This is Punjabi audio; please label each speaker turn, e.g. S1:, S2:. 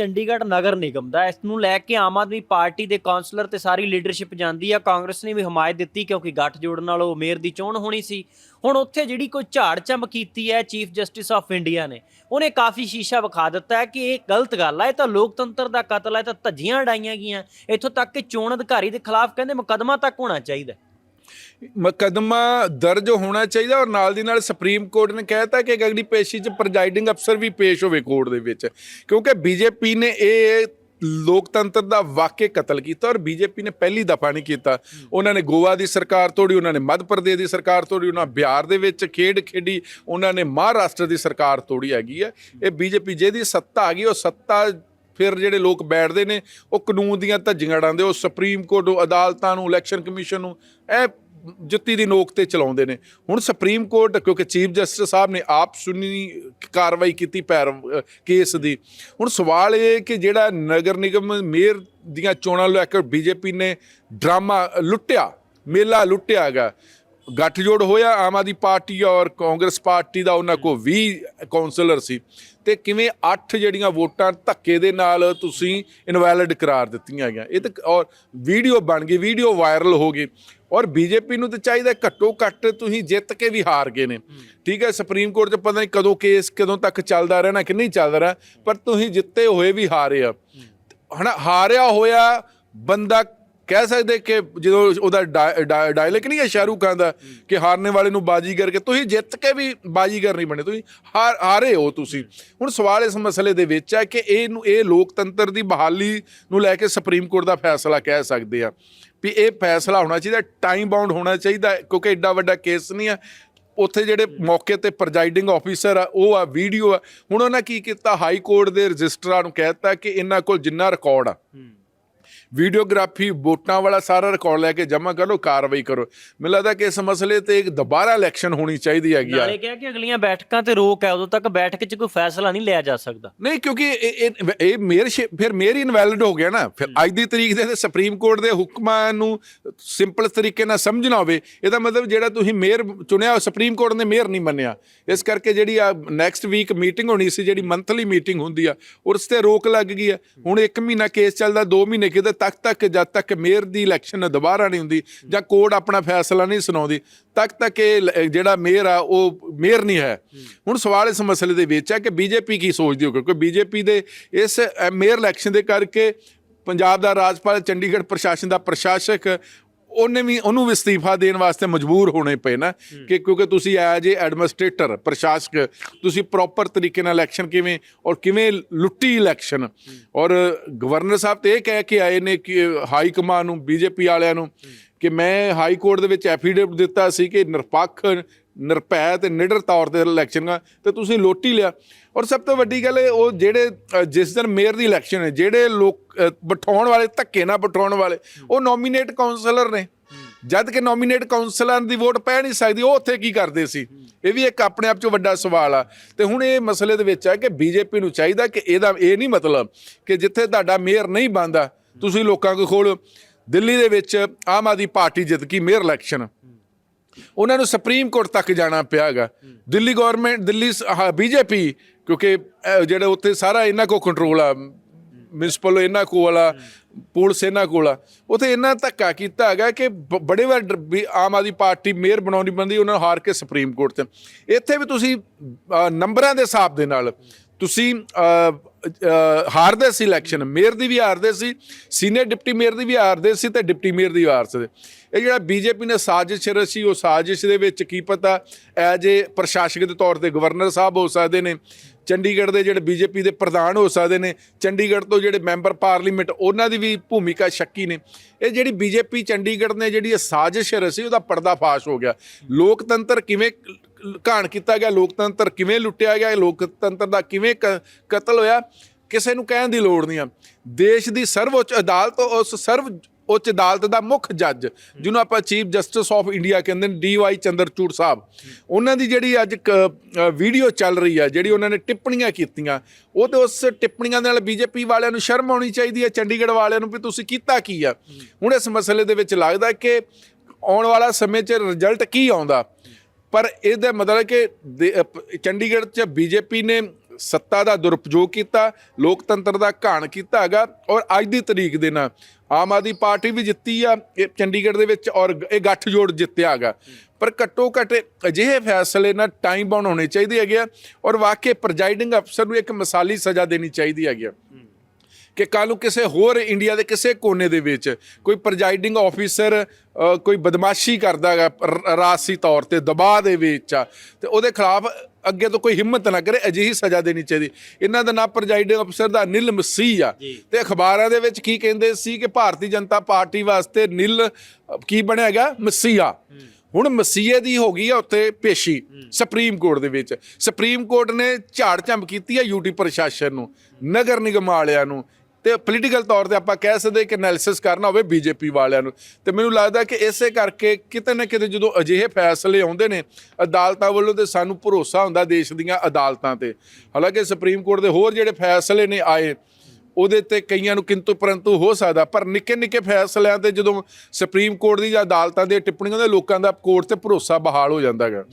S1: ਚੰਡੀਗੜ੍ਹ ਨਗਰ ਨਿਗਮ ਦਾ, ਇਸ ਨੂੰ ਲੈ ਕੇ ਆਮ ਆਦਮੀ ਪਾਰਟੀ ਦੇ ਕਾਉਂਸਲਰ ਤੇ ਸਾਰੀ ਲੀਡਰਸ਼ਿਪ ਜਾਂਦੀ ਆ। ਕਾਂਗਰਸ ਨੇ ਵੀ ਹਮਾਇਤ ਦਿੱਤੀ ਕਿਉਂਕਿ ਗੱਠ ਜੋੜਨ ਨਾਲ ਉਹ ਮੇਅਰ ਦੀ ਚੋਣ ਹੋਣੀ ਸੀ। ਹੁਣ ਉੱਥੇ ਜਿਹੜੀ ਕੋਈ ਝਾੜ ਚੰਮ ਕੀਤੀ ਹੈ ਚੀਫ ਜਸਟਿਸ ਆਫ ਇੰਡੀਆ ਨੇ, ਉਹਨੇ ਕਾਫੀ ਸ਼ੀਸ਼ਾ ਵਿਖਾ ਦਿੱਤਾ ਹੈ ਕਿ ਇਹ ਗਲਤ ਗੱਲ ਹੈ ਇਹ ਤਾਂ ਲੋਕਤੰਤਰ ਦਾ ਕਤਲ ਹੈ ਇਹ ਤਾਂ ਧੱਜੀਆਂ ਉਡਾਈਆਂ ਗਈਆਂ। ਇੱਥੋਂ ਤੱਕ ਕਿ ਚੋਣ ਅਧਿਕਾਰੀ ਦੇ ਖਿਲਾਫ ਕਹਿੰਦੇ ਮੁਕੱਦਮਾ ਤੱਕ ਹੋਣਾ ਚਾਹੀਦਾ।
S2: ਮੁਕਦਮਾ ਦਰਜ ਹੋਣਾ ਚਾਹੀਦਾ ਔਰ ਨਾਲ ਦੀ ਨਾਲ ਸੁਪਰੀਮ ਕੋਰਟ ਨੇ ਕਹਿਤਾ ਕਿ ਅਗਲੀ ਪੇਸ਼ੀ 'ਚ ਪ੍ਰੈਜ਼ਾਈਡਿੰਗ ਅਫਸਰ ਵੀ ਪੇਸ਼ ਹੋਵੇ ਕੋਰਟ ਦੇ ਵਿੱਚ, ਕਿਉਂਕਿ ਬੀਜੇਪੀ ਨੇ ਇਹ ਲੋਕਤੰਤਰ ਦਾ ਵਾਕਿਆ ਕਤਲ ਕੀਤਾ ਔਰ ਬੀਜੇਪੀ ਨੇ ਪਹਿਲੀ ਦਫਾ ਨਹੀਂ ਕੀਤਾ। ਉਹਨਾਂ ਨੇ ਗੋਆ ਦੀ ਸਰਕਾਰ ਤੋੜੀ, ਉਹਨਾਂ ਨੇ ਮੱਧ ਪ੍ਰਦੇਸ਼ ਦੀ ਸਰਕਾਰ ਤੋੜੀ, ਉਹਨਾਂ ਬਿਹਾਰ ਦੇ ਵਿੱਚ ਖੇਡ ਖੇਡੀ, ਉਹਨਾਂ ਨੇ ਮਹਾਰਾਸ਼ਟਰ ਦੀ ਸਰਕਾਰ ਤੋੜੀ ਹੈਗੀ ਹੈ। ਇਹ ਬੀਜੇਪੀ ਜਿਹਦੀ ਸੱਤਾ ਆ ਗਈ ਉਹ ਸੱਤਾ ਫਿਰ ਜਿਹੜੇ ਲੋਕ ਬੈਠਦੇ ਨੇ, ਉਹ ਕਾਨੂੰਨ ਦੀਆਂ ਧੱਜੀਆਂ ਉਡਾਉਂਦੇ, ਉਹ ਸੁਪਰੀਮ ਕੋਰਟ ਨੂੰ ਅਦਾਲਤਾਂ ਨੂੰ ਇਲੈਕਸ਼ਨ ਕਮਿਸ਼ਨ ਨੂੰ, ਇਹ ਜੁੱਤੀ ਦੀ ਨੋਕ ਤੇ ਚਲਾਉਂਦੇ ਨੇ। ਹੁਣ ਸੁਪਰੀਮ ਕੋਰਟ ਕਿਉਂਕਿ ਚੀਫ ਜਸਟਿਸ ਸਾਹਿਬ ਨੇ ਆਪ ਸੁਣੀ, ਕਾਰਵਾਈ ਕੀਤੀ ਪੈਰ ਕੇਸ ਦੀ। ਹੁਣ ਸਵਾਲ ਇਹ ਕਿ ਜਿਹੜਾ ਨਗਰ ਨਿਗਮ ਮੇਅਰ ਦੀਆਂ ਚੋਣਾਂ ਨੂੰ ਲੈ ਕੇ ਬੀਜੇਪੀ ਨੇ ਡਰਾਮਾ ਲੁੱਟਿਆ, ਮੇਲਾ ਲੁੱਟਿਆ ਹੈਗਾ। ਗੱਠਜੋੜ ਹੋਇਆ ਆਮ ਆਦਮੀ ਪਾਰਟੀ ਔਰ ਕਾਂਗਰਸ ਪਾਰਟੀ ਦਾ, ਉਹਨਾਂ ਕੋ 20 ਕਾਉਂਸਲਰ ਸੀ। ਤੇ ਕਿਵੇਂ 8 ਜਿਹੜੀਆਂ ਵੋਟਾਂ ਧੱਕੇ ਦੇ ਨਾਲ ਤੁਸੀਂ ਇਨਵੈਲਿਡ ਕਰਾਰ ਦਿੱਤੀਆਂ ਹੈਗੀਆਂ ਇਹ ਤਾਂ ਔਰ ਵੀਡੀਓ ਬਣ ਗਈ, ਵੀਡੀਓ ਵਾਇਰਲ ਹੋ ਗਈ। ਔਰ ਬੀਜੇਪੀ ਨੂੰ ਤਾਂ ਚਾਹੀਦਾ ਘੱਟੋ ਘੱਟ ਤੁਸੀਂ ਜਿੱਤ ਕੇ ਵੀ ਹਾਰ ਗਏ ਨੇ। ਠੀਕ ਹੈ, ਸੁਪਰੀਮ ਕੋਰਟ 'ਚ ਪਤਾ ਨਹੀਂ ਕਦੋਂ ਕੇਸ ਕਦੋਂ ਤੱਕ ਚੱਲਦਾ ਰਹਿਣਾ ਕਿ ਨਹੀਂ ਚੱਲਦਾ ਰਹਿਣਾ, ਪਰ ਤੁਸੀਂ ਜਿੱਤੇ ਹੋਏ ਵੀ ਹਾਰੇ ਆ। ਹਨਾ, ਹਾਰਿਆ ਹੋਇਆ ਬੰਦਾ ਕਹਿ ਸਕਦੇ ਕਿ ਜਦੋਂ ਉਹਦਾ ਡਾਇਲੌਗ ਨਹੀਂ ਹੈ ਸ਼ਾਹਰੂਖ ਖਾਨ ਦਾ ਕਿ ਹਾਰਨੇ ਵਾਲੇ ਨੂੰ ਬਾਜ਼ੀਗਰ ਕੇ ਤੁਸੀਂ ਜਿੱਤ ਕੇ ਵੀ ਬਾਜੀਗਰ ਨਹੀਂ ਬਣੇ, ਤੁਸੀਂ ਹਾਰ, ਹਾਰੇ ਹੋ ਤੁਸੀਂ। ਹੁਣ ਸਵਾਲ ਇਸ ਮਸਲੇ ਦੇ ਵਿੱਚ ਹੈ ਕਿ ਇਹ ਨੂੰ, ਇਹ ਲੋਕਤੰਤਰ ਦੀ ਬਹਾਲੀ ਨੂੰ ਲੈ ਕੇ ਸੁਪਰੀਮ ਕੋਰਟ ਦਾ ਫੈਸਲਾ ਕਹਿ ਸਕਦੇ ਆ ਵੀ ਇਹ ਫੈਸਲਾ ਹੋਣਾ ਚਾਹੀਦਾ ਟਾਈਮ ਬਾਉਂਡ ਹੋਣਾ ਚਾਹੀਦਾ, ਕਿਉਂਕਿ ਐਡਾ ਵੱਡਾ ਕੇਸ ਨਹੀਂ ਆ ਉੱਥੇ ਜਿਹੜੇ ਮੌਕੇ ਤੇ ਪ੍ਰੈਜ਼ਾਈਡਿੰਗ ਆਫੀਸਰ ਆ, ਉਹ ਆ ਵੀਡੀਓ ਆ। ਹੁਣ ਉਹਨਾਂ ਕੀ ਕੀਤਾ? ਹਾਈ ਕੋਰਟ ਦੇ ਰਜਿਸਟਰਾਂ ਨੂੰ ਕਹਿਤਾ ਕਿ ਇਹਨਾਂ ਕੋਲ ਜਿੰਨਾ ਰਿਕਾਰਡ ਆ। ਵੀਡੀਓਗ੍ਰਾਫੀ ਵੋਟਾਂ ਵਾਲਾ ਸਾਰਾ ਰਿਕਾਰਡ ਲੈ ਕੇ ਜਮ੍ਹਾਂ ਕਰੋ ਕਾਰਵਾਈ ਕਰੋ। ਮੈਨੂੰ ਲੱਗਦਾ ਕਿ ਇਸ ਮਸਲੇ ਤੇ ਇੱਕ ਦੁਬਾਰਾ ਇਲੈਕਸ਼ਨ ਹੋਣੀ ਚਾਹੀਦੀ ਹੈਗੀ ਆ।
S1: ਨਾਲੇ ਕਿਹਾ ਕਿ ਅਗਲੀਆਂ ਬੈਠਕਾਂ ਤੇ ਰੋਕ ਹੈ ਉਦੋਂ ਤੱਕ ਬੈਠਕ 'ਚ ਕੋਈ ਫੈਸਲਾ ਨਹੀਂ ਲਿਆ ਜਾ ਸਕਦਾ।
S2: ਨਹੀਂ ਕਿਉਂਕਿ ਇਹ ਇਹ- ਇਹ ਮੇਅਰ ਫਿਰ ਮੇਅਰ ਹੀ ਇਨਵੈਲਿਡ ਹੋ ਗਿਆ ਨਾ। ਫਿਰ ਅੱਜ ਦੀ ਤਰੀਕ ਦੇ ਤੇ ਸੁਪਰੀਮ ਕੋਰਟ ਦੇ ਹੁਕਮਾਂ ਨੂੰ ਸਿੰਪਲ ਤਰੀਕੇ ਨਾਲ ਸਮਝਣਾ ਹੋਵੇ ਇਹਦਾ ਮਤਲਬ ਜਿਹੜਾ ਤੁਸੀਂ ਮੇਅਰ ਚੁਣਿਆ ਉਹ ਸੁਪਰੀਮ ਕੋਰਟ ਨੇ ਮੇਅਰ ਨਹੀਂ ਮੰਨਿਆ। ਇਸ ਕਰਕੇ ਜਿਹੜੀ ਆ ਨੈਕਸਟ ਵੀਕ ਮੀਟਿੰਗ ਹੋਣੀ ਸੀ ਜਿਹੜੀ ਮੰਥਲੀ ਮੀਟਿੰਗ ਹੁੰਦੀ ਆ ਉਸ ਤੇ ਰੋਕ ਲੱਗ ਗਈ ਆ। ਹੁਣ 1 ਮਹੀਨਾ ਕੇਸ ਚੱਲਦਾ 2 ਮਹੀਨੇ ਕਿਤੇ ਤੱਕ ਤੱਕ ਜਦ ਤੱਕ ਮੇਅਰ ਦੀ ਇਲੈਕਸ਼ਨ ਦੁਬਾਰਾ ਨਹੀਂ ਹੁੰਦੀ ਜਾਂ ਕੋਰਟ ਆਪਣਾ ਫੈਸਲਾ ਨਹੀਂ ਸੁਣਾਉਂਦੀ ਤੱਕ ਤੱਕ ਇਹ ਜਿਹੜਾ ਮੇਅਰ ਆ ਉਹ ਮੇਅਰ ਨਹੀਂ ਹੈ। ਹੁਣ ਸਵਾਲ ਇਸ ਮਸਲੇ ਦੇ ਵਿੱਚ ਹੈ ਕਿ ਬੀਜੇਪੀ ਕੀ ਸੋਚਦੀ ਹੋ ਕਿਉਂਕਿ ਬੀਜੇਪੀ ਦੇ ਇਸ ਮੇਅਰ ਇਲੈਕਸ਼ਨ ਦੇ ਕਰਕੇ ਪੰਜਾਬ ਦਾ ਰਾਜਪਾਲ ਚੰਡੀਗੜ੍ਹ ਪ੍ਰਸ਼ਾਸਨ ਦਾ ਪ੍ਰਸ਼ਾਸਕ ਉਹਨੇ ਵੀ ਉਹਨੂੰ ਵੀ ਅਸਤੀਫਾ ਦੇਣ ਵਾਸਤੇ ਮਜਬੂਰ ਹੋਣੇ ਪਏ ਨਾ ਕਿ ਕਿਉਂਕਿ ਤੁਸੀਂ ਐਜ ਏ ਐਡਮਿਨਿਸਟ੍ਰੇਟਰ ਪ੍ਰਸ਼ਾਸਕ ਤੁਸੀਂ ਪ੍ਰੋਪਰ ਤਰੀਕੇ ਨਾਲ ਇਲੈਕਸ਼ਨ ਕਿਵੇਂ ਔਰ ਕਿਵੇਂ ਲੁੱਟੀ ਇਲੈਕਸ਼ਨ ਔਰ ਗਵਰਨਰ ਸਾਹਿਬ ਤੇ ਇਹ ਕਹਿ ਕੇ ਆਏ ਨੇ ਕਿ ਹਾਈ ਕਮਾਨ ਨੂੰ ਬੀਜੇਪੀ ਵਾਲਿਆਂ ਨੂੰ ਕਿ ਮੈਂ ਹਾਈ ਕੋਰਟ ਦੇ ਵਿੱਚ ਐਫੀਡੇਵਿਟ ਦਿੱਤਾ ਸੀ ਕਿ ਨਿਰਪੱਖ ਨਿਰਭੈ ਤੇ ਨਿਡਰ ਤੌਰ ਤੇ ਇਲੈਕਸ਼ਨ ਆ ਤੇ ਤੁਸੀਂ ਲੋਟੀ ਲਿਆ। ਔਰ ਸਭ ਤੋਂ ਵੱਡੀ ਗੱਲ ਇਹ, ਉਹ ਜਿਹੜੇ ਜਿਸ ਦਿਨ ਮੇਅਰ ਦੀ ਇਲੈਕਸ਼ਨ ਹੈ, ਜਿਹੜੇ ਲੋਕ ਬਿਠਾਉਣ ਵਾਲੇ, ਧੱਕੇ ਨਾਲ ਬਿਠਾਉਣ ਵਾਲੇ, ਉਹ ਨੋਮੀਨੇਟ ਕਾਉਂਸਲਰ ਨੇ। ਜਦ ਕਿ ਨੋਮੀਨੇਟ ਕਾਉਂਸਲਰ ਦੀ ਵੋਟ ਪੈ ਨਹੀਂ ਸਕਦੀ, ਉਹ ਉੱਥੇ ਕੀ ਕਰਦੇ ਸੀ? ਇਹ ਵੀ ਇੱਕ ਆਪਣੇ ਆਪ 'ਚ ਵੱਡਾ ਸਵਾਲ ਆ। ਤੇ ਹੁਣ ਇਹ ਮਸਲੇ ਦੇ ਵਿੱਚ ਆ ਕਿ ਬੀਜੇਪੀ ਨੂੰ ਚਾਹੀਦਾ ਕਿ ਇਹਦਾ, ਇਹ ਨਹੀਂ ਮਤਲਬ ਕਿ ਜਿੱਥੇ ਤੁਹਾਡਾ ਮੇਅਰ ਨਹੀਂ ਬੰਦਾ ਤੁਸੀਂ ਲੋਕਾਂ ਕੋਲ ਖੋਲੋ ਦਿੱਲੀ ਦੇ ਵਿੱਚ ਆਮ ਆਦਮੀ ਪਾਰਟੀ ਜਿੱਤ ਗਈ ਮੇਅਰ ਇਲੈਕਸ਼ਨ ਉਹਨਾਂ ਨੂੰ ਸੁਪਰੀਮ ਕੋਰਟ ਤੱਕ ਜਾਣਾ ਪਿਆਗਾ। ਦਿੱਲੀ ਗਵਰਨਮੈਂਟ ਦਿੱਲੀ ਬੀਜੇਪੀ ਕਿਉਂਕਿ ਅਹ, ਜਿਹੜੇ ਉੱਥੇ ਸਾਰਾ ਇਹਨਾਂ ਕੋ ਕੰਟਰੋਲ ਆ ਮਿਊਨਿਸਪਲ ਇਹਨਾਂ ਕੋਲ ਆ ਪੁਲਿਸ ਇਹਨਾਂ ਕੋਲ ਆ। ਉਥੇ ਇਹਨਾਂ ਧੱਕਾ ਕੀਤਾ ਹੈਗਾ ਕਿ ਬੜੇ ਵਾਰ ਆਮ ਆਦਮੀ ਪਾਰਟੀ ਮੇਅਰ ਬਣਾਉਣੀ ਪੈਂਦੀ ਉਹਨਾਂ ਨੂੰ ਹਾਰ ਕੇ ਸੁਪਰੀਮ ਕੋਰਟ ਤੇ। ਇੱਥੇ ਵੀ ਤੁਸੀਂ ਨੰਬਰਾਂ ਦੇ ਹਿਸਾਬ ਦੇ ਨਾਲ ਤੁਸੀਂ ਹਾਰਦੇ ਸੀ ਇਲੈਕਸ਼ਨ ਮੇਅਰ ਦੀ ਵੀ ਹਾਰਦੇ ਸੀ ਸੀਨੀਅਰ ਡਿਪਟੀ ਮੇਅਰ ਦੀ ਵੀ ਹਾਰਦੇ ਸੀ ਤੇ ਡਿਪਟੀ ਮੇਅਰ ਦੀ ਵੀ ਹਾਰਦੇ ਇਹ ਜਿਹੜਾ ਬੀਜੇਪੀ ਨੇ ਸਾਜ਼ਿਸ਼ ਰਚੀ, ਉਹ ਸਾਜ਼ਿਸ਼ ਦੇ ਵਿੱਚ ਕੀ ਪਤਾ ਐਜ ਏ ਪ੍ਰਸ਼ਾਸਕ ਦੇ ਤੌਰ ਤੇ ਗਵਰਨਰ ਸਾਹਿਬ ਹੋ ਸਕਦੇ ਨੇ ਚੰਡੀਗੜ੍ਹ ਦੇ ਜਿਹੜੇ ਬੀਜੇਪੀ ਦੇ ਪ੍ਰਧਾਨ ਹੋ ਸਕਦੇ ਨੇ, ਚੰਡੀਗੜ੍ਹ ਤੋਂ ਜਿਹੜੇ ਮੈਂਬਰ ਪਾਰਲੀਮੈਂਟ, ਉਹਨਾਂ ਦੀ ਵੀ ਭੂਮਿਕਾ ਸ਼ੱਕੀ ਨੇ। ਇਹ ਜਿਹੜੀ ਬੀਜੇਪੀ ਚੰਡੀਗੜ੍ਹ ਨੇ ਜਿਹੜੀ ਇਹ ਸਾਜ਼ਿਸ਼ ਰਚੀ, ਉਹਦਾ ਪਰਦਾਫਾਸ਼ ਹੋ ਗਿਆ। ਲੋਕਤੰਤਰ ਕਿਵੇਂ ਘਾਣ ਕੀਤਾ ਗਿਆ, ਲੋਕਤੰਤਰ ਕਿਵੇਂ ਲੁੱਟਿਆ ਗਿਆ ਇਹ ਲੋਕਤੰਤਰ ਦਾ ਕਿਵੇਂ ਕ- ਕਤਲ ਹੋਇਆ, ਕਿਸੇ ਨੂੰ ਕਹਿਣ ਦੀ ਲੋੜ ਨਹੀਂ ਆ। ਦੇਸ਼ ਦੀ ਸਰਵਉੱਚ ਅਦਾਲਤ, ਉਸ ਸਰਵ ਉੱਚ ਅਦਾਲਤ ਦਾ ਮੁੱਖ ਜੱਜ, ਜਿਹਨੂੰ ਆਪਾਂ ਚੀਫ ਜਸਟਿਸ ਆਫ ਇੰਡੀਆ ਕਹਿੰਦੇ ਨੇ, ਡੀ ਵਾਈ ਚੰਦਰਚੂੜ ਸਾਹਿਬ। ਉਹਨਾਂ ਦੀ ਜਿਹੜੀ ਅੱਜ ਵੀਡੀਓ ਚੱਲ ਰਹੀ ਹੈ ਜਿਹੜੀ ਉਹਨਾਂ ਨੇ ਟਿੱਪਣੀਆਂ ਕੀਤੀਆਂ, ਉਹ ਤੇ ਉਸ ਟਿੱਪਣੀਆਂ ਦੇ ਨਾਲ ਬੀਜੇਪੀ ਵਾਲਿਆਂ ਨੂੰ ਸ਼ਰਮ ਆਉਣੀ ਚਾਹੀਦੀ ਹੈ ਚੰਡੀਗੜ੍ਹ ਵਾਲਿਆਂ ਨੂੰ ਵੀ ਤੁਸੀਂ ਕੀਤਾ ਕੀ ਆ? ਹੁਣ ਇਸ ਮਸਲੇ ਦੇ ਵਿੱਚ ਲੱਗਦਾ ਕਿ ਆਉਣ ਵਾਲਾ ਸਮੇਂ 'ਚ ਰਿਜ਼ਲਟ ਕੀ ਆਉਂਦਾ? ਪਰ ਇਹਦਾ ਮਤਲਬ ਕਿ ਦੇ- ਅਹ ਪ- ਚੰਡੀਗੜ੍ਹ 'ਚ ਬੀਜੇਪੀ ਨੇ ਸੱਤਾ ਦਾ ਦੁਰਉਪਯੋਗ ਕੀਤਾ, ਲੋਕਤੰਤਰ ਦਾ ਘਾਣ ਕੀਤਾ ਹੈਗਾ ਔਰ ਅੱਜ ਦੀ ਤਰੀਕ ਦੇ ਨਾਲ ਆਮ ਆਦਮੀ ਪਾਰਟੀ ਵੀ ਜਿੱਤੀ ਆ, ਇਹ ਚੰਡੀਗੜ੍ਹ ਦੇ ਵਿੱਚ ਔਰ ਇਹ ਗੱਠਜੋੜ ਜਿੱਤਿਆ ਹੈਗਾ। ਪਰ ਘੱਟੋ ਘੱਟ ਅਜਿਹੇ ਫੈਸਲੇ ਨਾਲ ਟਾਈਮ ਬਾਉਂਡ ਹੋਣੇ ਚਾਹੀਦੇ ਹੈਗੇ ਆ ਔਰ ਵਾਕਈ ਪ੍ਰੈਜ਼ਾਈਡਿੰਗ ਅਫਸਰ ਨੂੰ ਇੱਕ ਮਿਸਾਲੀ ਸਜ਼ਾ ਦੇਣੀ ਚਾਹੀਦੀ ਹੈਗੀ ਆ। ਕਿ ਕੱਲ੍ਹ ਨੂੰ ਕਿਸੇ ਹੋਰ ਇੰਡੀਆ ਦੇ ਕਿਸੇ ਕੋਨੇ ਦੇ ਵਿੱਚ ਕੋਈ ਪ੍ਰੈਜ਼ਾਈਡਿੰਗ ਆਫੀਸਰ ਕੋਈ ਬਦਮਾਸ਼ੀ ਕਰਦਾ ਹੈਗਾ ਰ- ਰਾਜਸੀ ਤੌਰ ਤੇ ਦਬਾਅ ਦੇ ਵਿੱਚ ਤੇ ਉਹਦੇ ਖਿਲਾਫ ਅੱਗੇ ਤੋਂ ਕੋਈ ਹਿੰਮਤ ਨਾ ਕਰੇ ਅਜਿਹੀ ਸਜ਼ਾ ਦੇਣੀ ਚਾਹੀਦੀ। ਇਹਨਾਂ ਦਾ ਨਾਮ ਪ੍ਰੈਜ਼ਾਈਡਿੰਗ ਅਫਸਰ ਦਾ ਨਿਲ ਮਸੀਹ ਆ। ਤੇ ਅਖਬਾਰਾਂ ਦੇ ਵਿੱਚ ਕੀ ਕਹਿੰਦੇ ਸੀ ਕਿ ਭਾਰਤੀ ਜਨਤਾ ਪਾਰਟੀ ਵਾਸਤੇ ਨਿਲ ਕੀ ਬਣਿਆ ਹੈਗਾ? ਮਸੀਹਾ। ਹੁਣ ਮਸੀਹੇ ਦੀ ਹੋ ਗਈ ਆ ਉੱਥੇ ਪੇਸ਼ੀ ਸੁਪਰੀਮ ਕੋਰਟ ਦੇ ਵਿੱਚ। ਸੁਪਰੀਮ ਕੋਰਟ ਨੇ ਝਾੜ ਝੰਬ ਕੀਤੀ ਆ ਯੂਟੀ ਪ੍ਰਸ਼ਾਸਨ ਨੂੰ ਨਗਰ ਨਿਗਮ ਵਾਲਿਆਂ ਨੂੰ। ਤੇ ਪੋਲੀਟੀਕਲ ਤੌਰ ਤੇ ਆਪਾਂ ਕਹਿ ਸਕਦੇ ਕਿ ਐਨਾਲਿਸਿਸ ਕਰਨਾ ਹੋਵੇ ਬੀਜੇਪੀ ਵਾਲਿਆਂ ਨੂੰ। ਤੇ ਮੈਨੂੰ ਲੱਗਦਾ ਕਿ ਇਸੇ ਕਰਕੇ ਕਿਤੇ ਨਾ ਕਿਤੇ ਜਦੋਂ ਅਜਿਹੇ ਫੈਸਲੇ ਆਉਂਦੇ ਨੇ, ਅਦਾਲਤਾਂ ਵੱਲੋਂ ਤੇ ਸਾਨੂੰ ਭਰੋਸਾ ਹੁੰਦਾ ਦੇਸ਼ ਦੀਆਂ ਅਦਾਲਤਾਂ ਤੇ। ਹਾਲਾਂਕਿ ਸੁਪਰੀਮ ਕੋਰਟ ਦੇ ਹੋਰ ਜਿਹੜੇ ਫੈਸਲੇ ਨੇ ਆਏ, ਉਹਦੇ ਤੇ ਕਈਆਂ ਨੂੰ ਕਿੰਤੂ ਪਰੰਤੂ ਹੋ ਸਕਦਾ, ਪਰ ਨਿੱਕੇ ਨਿੱਕੇ ਫੈਸਲਿਆਂ ਤੇ ਜਦੋਂ ਸੁਪਰੀਮ ਕੋਰਟ ਦੀ ਜਾਂ ਅਦਾਲਤਾਂ ਦੀਆਂ ਟਿੱਪਣੀਆਂ ਦੇ ਲੋਕਾਂ ਦਾ ਕੋਰਟ ਤੇ ਭਰੋਸਾ ਬਹਾਲ ਹੋ ਜਾਂਦਾ ਹੈਗਾ।